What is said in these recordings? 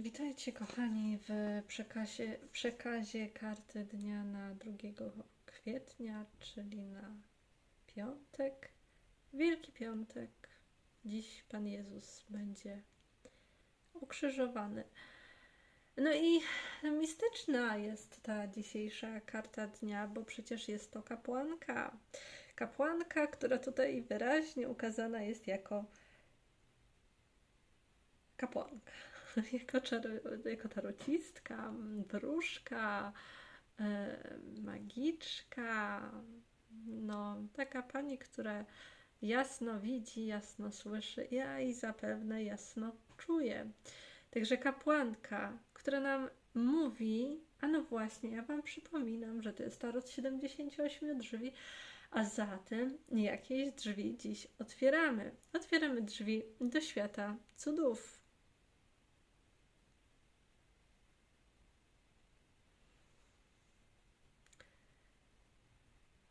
Witajcie kochani w przekazie, przekazie karty dnia na 2 kwietnia, czyli na piątek, Wielki Piątek. Dziś Pan Jezus będzie ukrzyżowany. No i mistyczna jest ta dzisiejsza karta dnia, bo przecież jest to kapłanka. Kapłanka, która tutaj wyraźnie ukazana jest jako kapłanka. jako, jako tarocistka, wróżka, e, magiczka. No, taka pani, która jasno widzi, jasno słyszy, ja i zapewne jasno czuje. Także kapłanka, która nam mówi, a no właśnie, ja Wam przypominam, że to jest tarot 78 drzwi, a zatem jakieś drzwi dziś otwieramy. Otwieramy drzwi do świata cudów.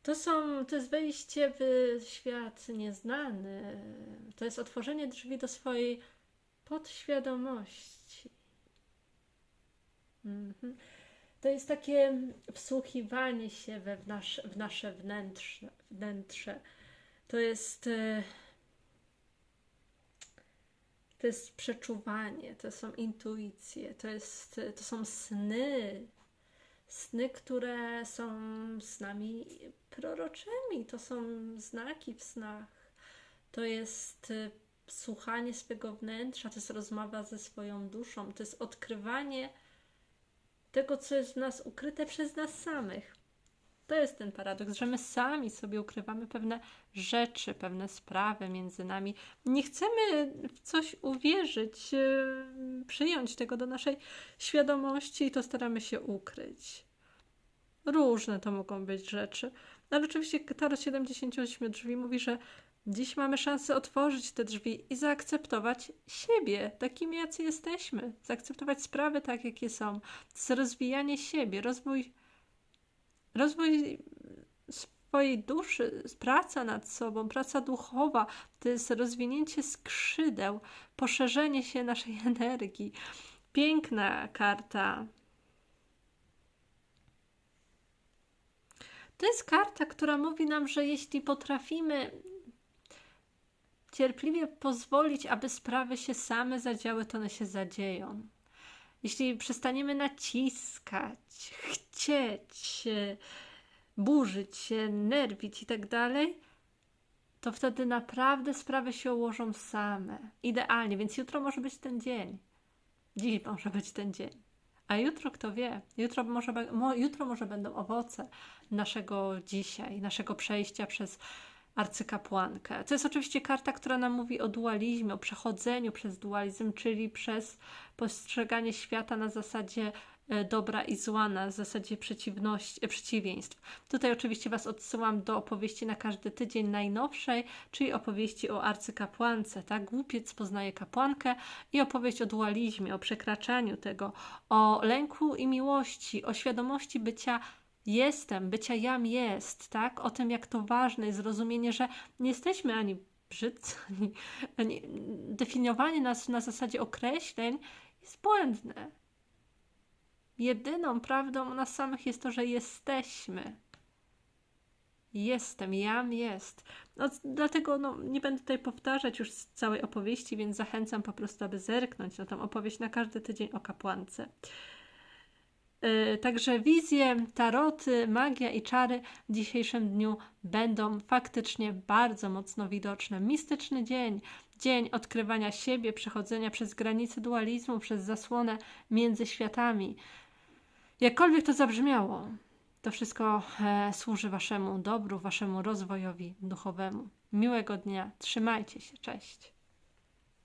To, są, to jest wejście w świat nieznany. To jest otworzenie drzwi do swojej podświadomości. Mhm. To jest takie wsłuchiwanie się we w, nasz, w nasze wnętrze, wnętrze. To jest. e, To jest przeczuwanie, to są intuicje, to, jest, to są sny. Sny, które są snami proroczymi, to są znaki w snach. To jest y, słuchanie swego wnętrza, to jest rozmowa ze swoją duszą, to jest odkrywanie tego, co jest w nas ukryte przez nas samych. To jest ten paradoks, że my sami sobie ukrywamy pewne rzeczy, pewne sprawy między nami. Nie chcemy w coś uwierzyć, yy, przyjąć tego do naszej świadomości i to staramy się ukryć. Różne to mogą być rzeczy. Ale oczywiście Tarot 78 drzwi mówi, że dziś mamy szansę otworzyć te drzwi i zaakceptować siebie, takimi jacy jesteśmy. Zaakceptować sprawy tak, jakie są. To jest rozwijanie siebie, rozwój, rozwój swojej duszy, praca nad sobą, praca duchowa. To jest rozwinięcie skrzydeł, poszerzenie się naszej energii. Piękna karta. To jest karta, która mówi nam, że jeśli potrafimy cierpliwie pozwolić, aby sprawy się same zadziały, to one się zadzieją. Jeśli przestaniemy naciskać, chcieć, burzyć się, nerwić i tak dalej, to wtedy naprawdę sprawy się ułożą same. Idealnie, więc jutro może być ten dzień. Dziś może być ten dzień. A jutro kto wie? Jutro może, jutro może będą owoce naszego dzisiaj, naszego przejścia przez arcykapłankę. To jest oczywiście karta, która nam mówi o dualizmie, o przechodzeniu przez dualizm, czyli przez postrzeganie świata na zasadzie dobra i zła, na zasadzie e, przeciwieństw. Tutaj oczywiście Was odsyłam do opowieści na każdy tydzień najnowszej, czyli opowieści o arcykapłance, tak? Głupiec poznaje kapłankę i opowieść o dualizmie, o przekraczaniu tego, o lęku i miłości, o świadomości bycia jestem, bycia jam jest, tak? O tym, jak to ważne jest zrozumienie, że nie jesteśmy ani brzydcy, ani, ani definiowanie nas na zasadzie określeń jest błędne. Jedyną prawdą u nas samych jest to, że jesteśmy. Jestem, jam jest. No, dlatego no, nie będę tutaj powtarzać już całej opowieści, więc zachęcam po prostu, aby zerknąć na tą opowieść na każdy tydzień o kapłance. Yy, Także wizje, taroty, magia i czary w dzisiejszym dniu będą faktycznie bardzo mocno widoczne. Mistyczny dzień, dzień odkrywania siebie, przechodzenia przez granice dualizmu, przez zasłonę między światami. Jakkolwiek to zabrzmiało, to wszystko e, służy Waszemu dobru, Waszemu rozwojowi duchowemu. Miłego dnia, trzymajcie się, cześć.